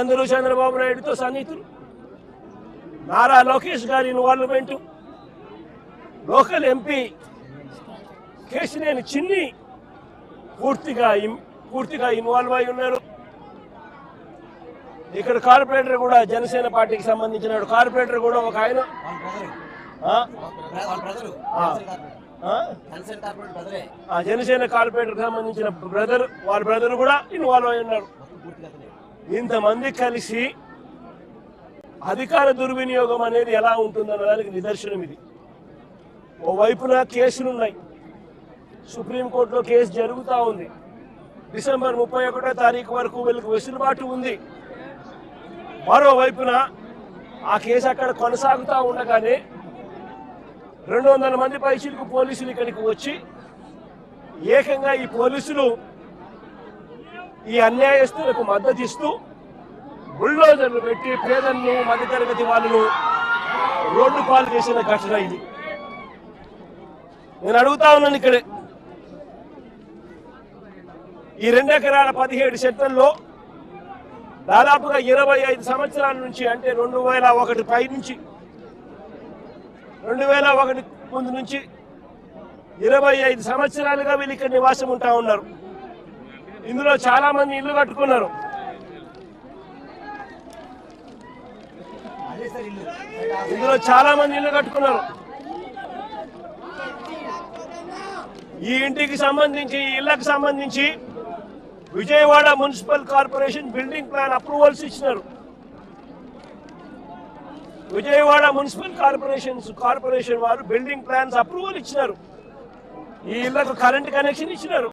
అందరూ చంద్రబాబు నాయుడుతో సన్నిహితులు. నారా లోకేష్ గారి ఇన్వాల్వ్మెంట్. లోకల్ ఎంపీ కేశినేని చిన్ని పూర్తిగా పూర్తిగా ఇన్వాల్వ్ అయి ఉన్నారు. ఇక్కడ కార్పొరేటర్ కూడా జనసేన పార్టీకి సంబంధించిన కార్పొరేటర్ కూడా ఒక ఆయన? జనసేన కార్పొరేటర్. సంబంధించిన బ్రదర్ వాళ్ళ బ్రదర్ కూడా ఇన్వాల్వ్ అయి ఉన్నారు. ఇంతమంది కలిసి అధికార దుర్వినియోగం అనేది ఎలా ఉంటుందన్న దానికి నిదర్శనం ఇది. ఓవైపున వైపున కేసులున్నాయి సుప్రీంకోర్టులో కేసు జరుగుతూ ఉంది. డిసెంబర్ ముప్పై ఒకటో తారీఖు వరకు వీళ్ళకి వెసులుబాటు ఉంది. మరోవైపున ఆ కేసు అక్కడ కొనసాగుతూ ఉండగానే రెండు వందల మంది పైసలకు పోలీసులు ఇక్కడికి వచ్చి ఏకంగా ఈ పోలీసులు ఈ అన్యాయస్తులకు మద్దతు ఇస్తూ బుల్డోజర్లు పెట్టి పేదలను మధ్యతరగతి వాళ్ళను రోడ్డు పాలు చేసిన ఘటన ఇది. నేను అడుగుతా ఉన్నాను ఇక్కడే. ఈ రెండు ఎకరాల పదిహేడు సెంటర్లో దాదాపుగా ఇరవై ఐదు సంవత్సరాల నుంచి అంటే రెండు వేల ఒకటి పై నుంచి రెండు వేల ఒకటి ముందు నుంచి ఇరవై ఐదు సంవత్సరాలుగా వీళ్ళు ఇక్కడ నివాసం ఉంటా ఉన్నారు. ఇందులో చాలా మంది ఇల్లు కట్టుకున్నారు. ఇందులో చాలా మంది ఇల్లు కట్టుకున్నారు. ఈ ఇంటికి సంబంధించి ఈ ఇళ్ళకు సంబంధించి Vijayawada municipal corporation building plan approvals ఇచ్చినారు. విజయవాడ మున్సిపల్ కార్పొరేషన్ కార్పొరేషన్ వారు బిల్డింగ్ ప్లాన్స్ అప్రూవల్ ఇచ్చినారు. ఈ ఇళ్ళకు కరెంట్ కనెక్షన్ ఇచ్చినారు.